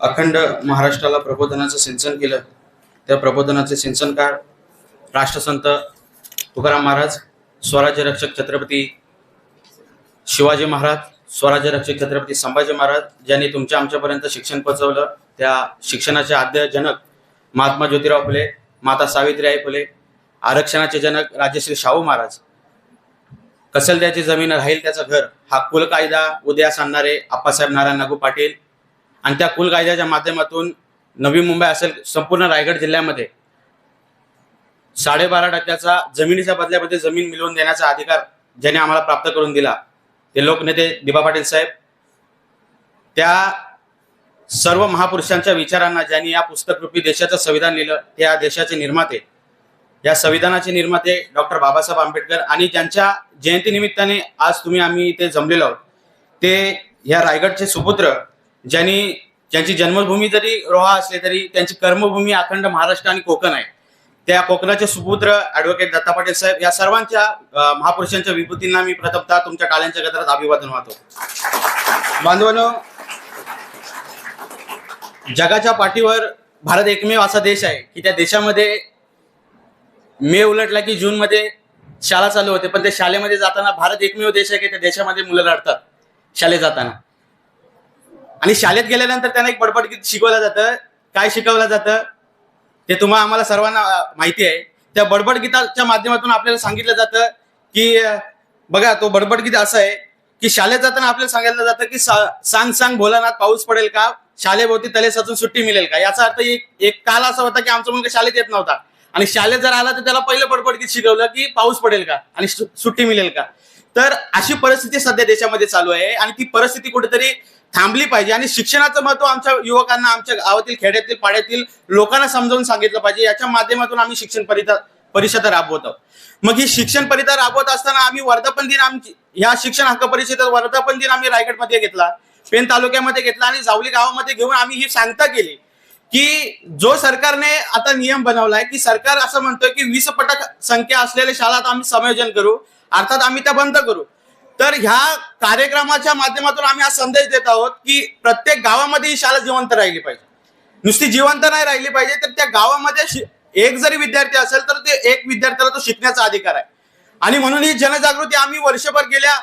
अखंड महाराष्ट्राला प्रबोधनाचं सिंचन केलं. त्या प्रबोधनाचे सिंचनकार राष्ट्रसंत तुकाराम महाराज स्वराज्य रक्षक छत्रपती शिवाजी महाराज स्वराज्य रक्षक छत्रपती संभाजी महाराज ज्यांनी तुमच्या आमच्यापर्यंत शिक्षण पोहोचवलं त्या शिक्षणाचे आद्य जनक महात्मा ज्योतिराव फुले माता सावित्रीबाई फुले आरक्षणाचे जनक राजश्री शाहू महाराज. कसलद्याची जमीन राहील त्याचं घर हा कुल कायदा उदयास आणणारे आप्पासाहेब नारायण नागू पाटील आणि त्या कुल कायद्याच्या माध्यमातून नवी मुंबई असेल संपूर्ण रायगड जिल्ह्यामध्ये साडेबारा टक्क्याचा जमिनीच्या बदल्यामध्ये जमीन मिळवून देण्याचा अधिकार ज्याने आम्हाला प्राप्त करून दिला. ते लोकनेते दिबा पाटील साहेब त्या सर्व महापुरुषांच्या विचारांना ज्यांनी या पुस्तकरूपी देशाचं संविधान लिहिलं त्या देशाचे निर्माते. या संविधानाचे निर्माते डॉक्टर बाबासाहेब आंबेडकर आणि ज्यांच्या जयंतीनिमित्ताने आज तुम्ही आम्ही इथे जमलेलो आहोत ते या रायगडचे सुपुत्र ज्यांनी ज्यांची जन्मभूमी जरी रोहा असली तरी त्यांची कर्मभूमी अखंड महाराष्ट्र आणि कोकण आहे. त्या कोकणाचे सुपुत्र ऍडव्होकेट दत्ता पाटील साहेब या सर्वांच्या महापुरुषांच्या विभूतींना मी प्रथमतः तुमच्या काळ्यांच्या गजरात अभिवादन वाहतो. बांधवांनो जगाच्या पाठीवर भारत एकमेव असा देश आहे की त्या देशामध्ये मे उलटला की जून मध्ये शाळा चालू होते पण त्या शाळेमध्ये जाताना भारत एकमेव देश आहे की त्या देशामध्ये मुलं रडतात शाळेत जाताना. आणि शाळेत गेल्यानंतर त्यांना एक बडबड गीत शिकवलं जातं. काय शिकवलं जातं? ते तुम्हाला आम्हाला सर्वांना माहिती आहे. त्या बडबड गीताच्या माध्यमातून आपल्याला सांगितलं जातं की बघा तो बडबड गीत असं आहे की शाळेत जाताना आपल्याला सांगितलं जातं की सा- सांग सांग भोलानाथ पाऊस पडेल का? शाळेभोवती तले सचून सुट्टी मिळेल का? याचा अर्थ एक एक काल असा होता की आमचा मुलगा शाळेत येत नव्हता. आणि शाळेत जर आला तर त्याला पहिलं बडबड गीत शिकवलं की पाऊस पडेल का? आणि सुट्टी मिळेल का? तर अशी परिस्थिती सध्या देशामध्ये चालू आहे आणि ती परिस्थिती कुठेतरी थांबली पाहिजे. आणि शिक्षणाचं महत्त्व आमच्या युवकांना आमच्या गावातील खेड्यातील पाड्यातील लोकांना समजावून सांगितलं पाहिजे. याच्या माध्यमातून आम्ही शिक्षण परिता परिषद राबवत. आहोत मग ही शिक्षण परिषद राबवत असताना आम्ही वर्धापन दिन आमची ह्या शिक्षण हक्क परिषदेत वर्धापन दिन आम्ही रायगडमध्ये घेतला पेन तालुक्यामध्ये घेतला आणि जावली गावामध्ये घेऊन आम्ही ही सांगता केली की जो सरकारने आता नियम बनवलाय की सरकार असं म्हणतोय की वीस पटक संख्या असलेल्या शाळात आम्ही संयोजन करू अर्थात आम्ही त्या बंद करू. तर ह्या कार्यक्रमाच्या माध्यमातून आम्ही हा संदेश देत आहोत की प्रत्येक गावामध्ये ही शाळा जिवंत राहिली पाहिजे. नुसती जिवंत नाही राहिली पाहिजे तर त्या गावामध्ये एक जरी विद्यार्थी असेल तर ते एक विद्यार्थ्याला तो शिकण्याचा अधिकार आहे. आणि म्हणून ही जनजागृती आम्ही वर्षभर गेल्या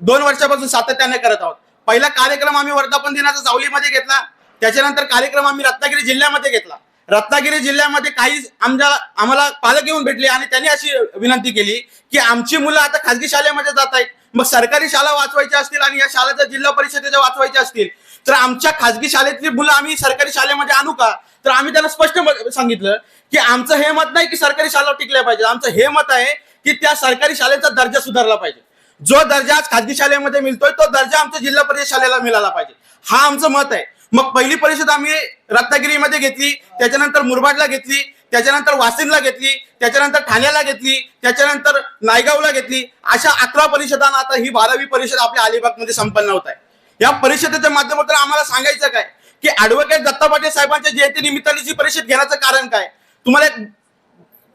दोन वर्षापासून सातत्याने करत आहोत. पहिला कार्यक्रम आम्ही वर्धापन दिनाचा जावलीमध्ये घेतला त्याच्यानंतर कार्यक्रम आम्ही रत्नागिरी जिल्ह्यामध्ये घेतला. रत्नागिरी जिल्ह्यामध्ये काही आमच्या आम्हाला पालक येऊन भेटले आणि त्यांनी अशी विनंती केली की आमची मुलं आता खाजगी शाळेमध्ये जात आहेत. मग सरकारी शाळा वाचवायच्या असतील आणि या शाळेच्या जिल्हा परिषदेच्या वाचवायच्या असतील तर आमच्या खाजगी शाळेतली मुलं आम्ही सरकारी शाळेमध्ये आणू का? तर आम्ही त्यांना स्पष्ट सांगितलं की आमचं हे मत नाही की सरकारी शाळा टिकल्या पाहिजे आमचं हे मत आहे की त्या सरकारी शाळेचा दर्जा सुधारला पाहिजे. जो दर्जा आज खाजगी शाळेमध्ये मिळतोय तो दर्जा आमच्या जिल्हा परिषद शाळेला मिळाला पाहिजे. हा आमचं मत आहे. मग पहिली परिषद आम्ही रत्नागिरीमध्ये घेतली त्याच्यानंतर मुरबाडला घेतली त्याच्यानंतर वासिनला घेतली त्याच्यानंतर ठाण्याला घेतली त्याच्यानंतर नायगावला घेतली. अशा अकरा परिषदांना आता ही बारावी परिषद आपल्या अलिबागमध्ये संपन्न होत आहे. या परिषदेच्या माध्यमातून आम्हाला सांगायचं काय? की ऍडव्होकेट दत्ता पाटील साहेबांच्या जयंती निमित्ताने जी परिषद घेण्याचं कारण काय? तुम्हाला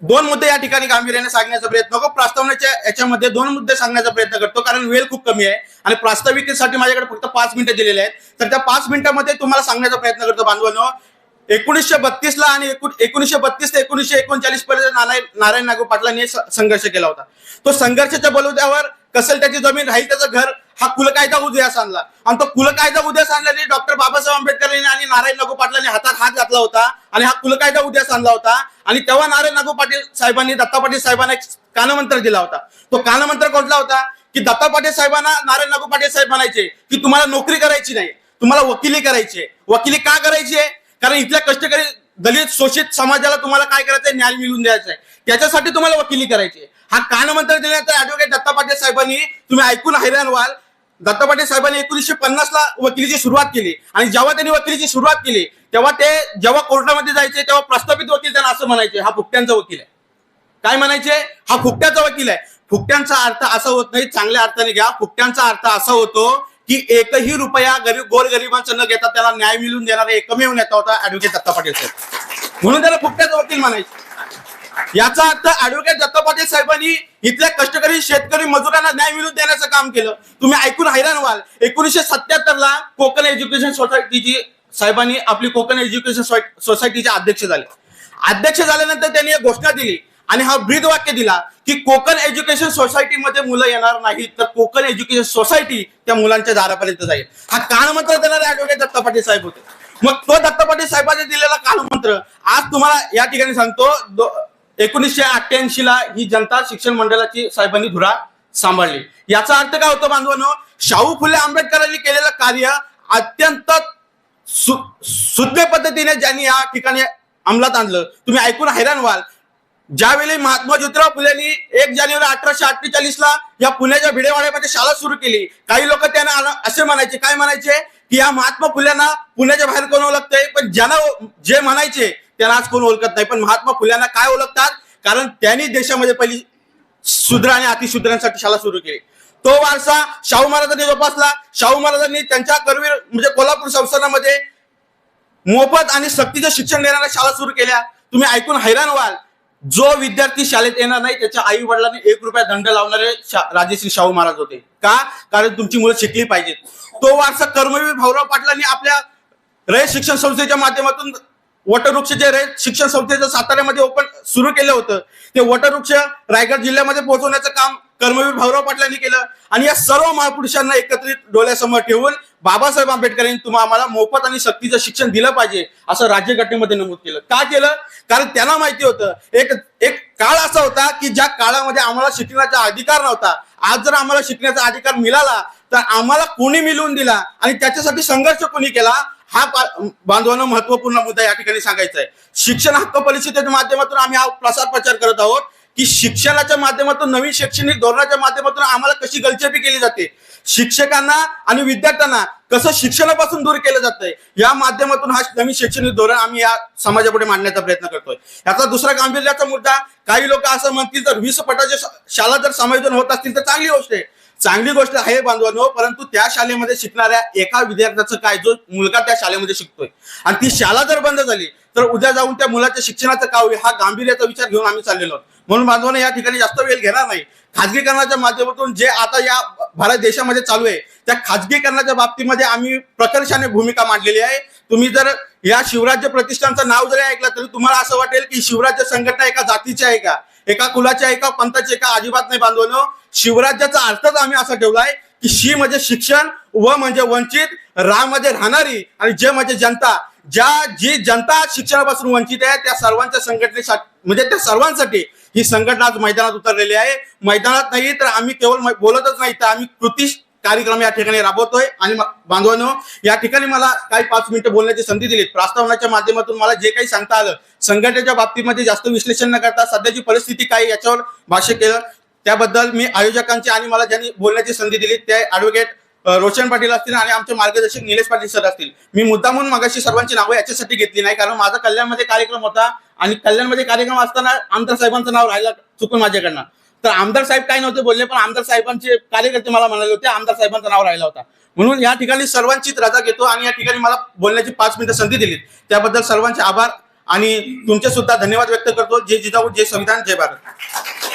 दोन मुद्दे या ठिकाणी गांभीर्याने सांगण्याचा प्रयत्न करतो. प्रास्तावनेच्या याच्यामध्ये दोन मुद्दे सांगण्याचा प्रयत्न करतो. कारण वेळ खूप कमी आहे आणि प्रास्ताविकेसाठी माझ्याकडे फक्त पाच मिनिटं दिलेले आहेत. तर त्या पाच मिनिटांमध्ये तुम्हाला सांगण्याचा प्रयत्न करतो बांधवांनो. एकोणीसशे बत्तीस ला आणि एकोणीसशे बत्तीस ते एकोणीसशे एकोणचाळीस पर्यंत नारायण नारायण नागू पाटलांनी संघर्ष केला होता. तो संघर्षाच्या बलुद्यावर कसल त्याची जमीन राहील त्याचं घर हा कुलकायदा उदयास आणला. आणि तो कुलकायदा उदयास आणल्याने डॉक्टर बाबासाहेब आंबेडकर यांनी आणि नारायण नागू पाटलांनी हातात हात घातला होता आणि हा कुलकायदा उदयास आणला होता. आणि तेव्हा नारायण नागू पाटील साहेबांनी दत्ता पाटील साहेबांना एक कानमंत्र दिला होता. तो कानमंत्र कोणता होता? की दत्ता पाटील साहेबांना नारायण नागू पाटील साहेब म्हणायचे की तुम्हाला नोकरी करायची नाही तुम्हाला वकिली करायची आहे. वकिली का करायची आहे? कारण इथल्या कष्टकरी दलित शोषित समाजाला तुम्हाला काय करायचंय? न्याय मिळवून द्यायचा आहे त्याच्यासाठी तुम्हाला वकिली करायची. हा कानमंत्र दिल्यानंतर ऍडव्होकेट दत्ता पाटील साहेबांनी. तुम्ही ऐकून हैराण व्हाल. दत्ता पाटील साहेबांनी एकोणीसशे पन्नास ला वकिलीची सुरुवात केली. आणि जेव्हा त्यांनी वकिलीची सुरुवात केली तेव्हा ते जेव्हा कोर्टामध्ये जायचे तेव्हा प्रस्थापित वकील त्यांना असं म्हणायचे हा फुकट्यांचा वकील आहे. काय म्हणायचे? हा फुकट्याचा वकील आहे. फुकट्यांचा अर्थ असा होत नाही चांगल्या अर्थाने घ्या. फुकट्यांचा अर्थ असा होतो की एकही रुपया गरीब गोरगरिबांचं न घेता त्याला न्याय मिळून देणारा एकमेव नेता होता ऍडव्होकेट दत्ता पाटील साहेब. म्हणून त्याला फुकट्याच वकील म्हणायचे. याचा अर्थ ऍडव्होकेट दत्ता पाटील साहेबांनी इथल्या कष्टकरी शेतकरी मजुरांना न्याय मिळून देण्याचं काम केलं. तुम्ही ऐकून हैराण व्हाल. एकोणीसशे सत्याहत्तर ला कोकण एज्युकेशन सोसायटीची साहेबांनी आपली कोकण एज्युकेशन सोसायटीचे अध्यक्ष झाले. अध्यक्ष झाल्यानंतर त्यांनी एक घोषणा दिली. आणि हा ब्रीद वाक्य दिला की कोकण एज्युकेशन सोसायटीमध्ये मुलं येणार नाहीत तर कोकण एज्युकेशन सोसायटी त्या मुलांच्या दारापर्यंत जाईल. हा कानमंत्र देणारे ऍडव्होकेट दत्ता पाटील साहेब होते. मग तो दत्ता पाटील साहेबांनी दिलेला कानमंत्र आज तुम्हाला या ठिकाणी सांगतो एकोणीसशे अठ्ठ्याऐंशी ला ही जनता शिक्षण मंडळाची साहेबांनी धुरा सांभाळली. याचा अर्थ काय होतो बांधवांनो? शाहू फुले आंबेडकरांनी केलेलं कार्य अत्यंत सु- शुद्ध पद्धतीने ज्यांनी या ठिकाणी अंमलात आणलं. तुम्ही ऐकून हैराण व्हाल. ज्यावेळी महात्मा ज्योतिराव फुलेंनी एक जानेवारी अठराशे अठ्ठेचाळीस ला या पुण्याच्या भिडेवाड्यामध्ये शाळा सुरू केली काही लोक त्यांना असे म्हणायचे काय म्हणायचे? की या महात्मा फुल्यांना पुण्याच्या बाहेर कोण ओळखतंय? पण ज्यांना जे म्हणायचे त्यांना आज कोण ओळखत नाही. पण महात्मा फुल्यांना काय ओळखतात? कारण त्यांनी देशामध्ये पहिली शूद्र आणि अतिशूद्रांसाठी शाळा सुरू केली. तो वारसा शाहू महाराजांनी जोपासला. शाहू महाराजांनी त्यांच्या करवीर म्हणजे कोल्हापूर संस्थानामध्ये मोफत आणि सक्तीचं शिक्षण देणाऱ्या शाळा सुरू केल्या. तुम्ही ऐकून हैराण व्हाल. जो विद्यार्थी शाळेत येणार नाही त्याच्या आई वडिलांनी एक रुपया दंड लावणारे शा- राजेश्री शाहू महाराज होते. का? कारण तुमची मुलं शिकली पाहिजेत. तो वारसा कर्मवीर भाऊराव पाटलांनी आपल्या रयत शिक्षण संस्थेच्या माध्यमातून वटवृक्ष जे रयत शिक्षण संस्थेचं साताऱ्यामध्ये ओपन सुरू केलं होतं. ते वटवृक्ष रायगड जिल्ह्यामध्ये पोहोचवण्याचं काम कर्मवीर भाऊराव पाटलांनी केलं. आणि या सर्व महापुरुषांना एकत्रित डोळ्यासमोर ठेवून बाबासाहेब आंबेडकर यांनी तुम्हाला आम्हाला मोफत आणि सक्तीचं शिक्षण दिलं पाहिजे असं राज्यघटनेमध्ये नमूद केलं. का केलं? कारण त्यांना माहिती होतं. एक एक काळ असा होता की ज्या काळामध्ये आम्हाला शिकण्याचा अधिकार नव्हता. आज जर आम्हाला शिकण्याचा अधिकार मिळाला तर आम्हाला कोणी मिळवून दिला? आणि त्याच्यासाठी संघर्ष कोणी केला? हा बांधवांना महत्त्वपूर्ण मुद्दा या ठिकाणी सांगायचा आहे. शिक्षण हक्क परिषदेच्या माध्यमातून आम्ही हा प्रसार प्रचार करत आहोत. की शिक्षणाच्या माध्यमातून नवीन शैक्षणिक धोरणाच्या माध्यमातून आम्हाला कशी गलचेपी केली जाते? शिक्षकांना आणि विद्यार्थ्यांना कसं शिक्षणापासून दूर केलं जातंय? या माध्यमातून हा नवीन शैक्षणिक धोरण आम्ही या समाजापुढे मांडण्याचा प्रयत्न करतोय. याचा दुसरा गांभीर्याचा मुद्दा काही लोक असं म्हणतील तर वीस पटाच्या शाळा जर समायोजन होत असतील तर चांगली गोष्ट आहे. चांगली गोष्ट आहे बांधवांनो परंतु त्या शाळेमध्ये शिकणाऱ्या एका विद्यार्थ्याचं काय? जो मुलगा त्या शाळेमध्ये शिकतोय. आणि ती शाळा जर बंद झाली तर उद्या जाऊन त्या मुलाच्या शिक्षणाचं काय होईल? हा गांभीर्याचा विचार घेऊन आम्ही चाललेलो आहोत. म्हणून बांधवांना या ठिकाणी जास्त वेळ घेणार नाही. खाजगीकरणाच्या माध्यमातून जे आता या भारत देशामध्ये चालू आहे त्या खाजगीकरणाच्या बाबतीमध्ये आम्ही प्रकर्षाने भूमिका मांडलेली आहे. तुम्ही जर या शिवराज्य प्रतिष्ठानचं नाव जरी ऐकलं तरी तुम्हाला असं वाटेल की शिवराज्य संघटना एका जातीची आहे का? एका कुलाच्या एका का पंथाची अजिबात नाही बांधवलं. शिवराज्याचा अर्थच आम्ही असा ठेवलाय की शी म्हणजे शिक्षण व म्हणजे वंचित रा म्हणजे राहणारी आणि जे म्हणजे जनता. ज्या जी जनता शिक्षणापासून वंचित आहे त्या सर्वांच्या संघटनेसाठी म्हणजे त्या सर्वांसाठी ही संघटना आज मैदानात उतरलेली आहे. मैदानात नाही तर आम्ही केवळ बोलतच नाही तर आम्ही कृती कार्यक्रम या ठिकाणी राबवतोय. आणि बांधवांनो या ठिकाणी मला काही पाच मिनिटं बोलण्याची संधी दिली प्रस्तावनाच्या माध्यमातून मला जे काही सांगता आलं संघटनेच्या बाबतीमध्ये जास्त विश्लेषण न करता सध्याची परिस्थिती काय याच्यावर भाष्य केलं. त्याबद्दल मी आयोजकांची आणि मला ज्यांनी बोलण्याची संधी दिली ते ऍडव्होकेट रोशन पाटील असतील आणि आमचे मार्गदर्शक निलेश पाटील सर असतील. मी मुद्दा म्हणून मागाशी सर्वांची नावं याच्यासाठी घेतली नाही कारण माझा कल्याणमध्ये कार्यक्रम होता. आणि कल्याणमध्ये कार्यक्रम असताना आमदार साहेबांचं नाव राहिलं चुकून माझ्याकडनं. तर आमदार साहेब काय नव्हते बोलले पण आमदार साहेबांचे कार्यकर्ते मला म्हणाले होते आमदार साहेबांचं नाव राहिला होता. म्हणून या ठिकाणी सर्वांचीच रजा घेतो आणि या ठिकाणी मला बोलण्याची पाच मिनिटं संधी दिली त्याबद्दल सर्वांचे आभार आणि तुमचे सुद्धा धन्यवाद व्यक्त करतो. जे जिजाऊ जे संविधान जय भारत.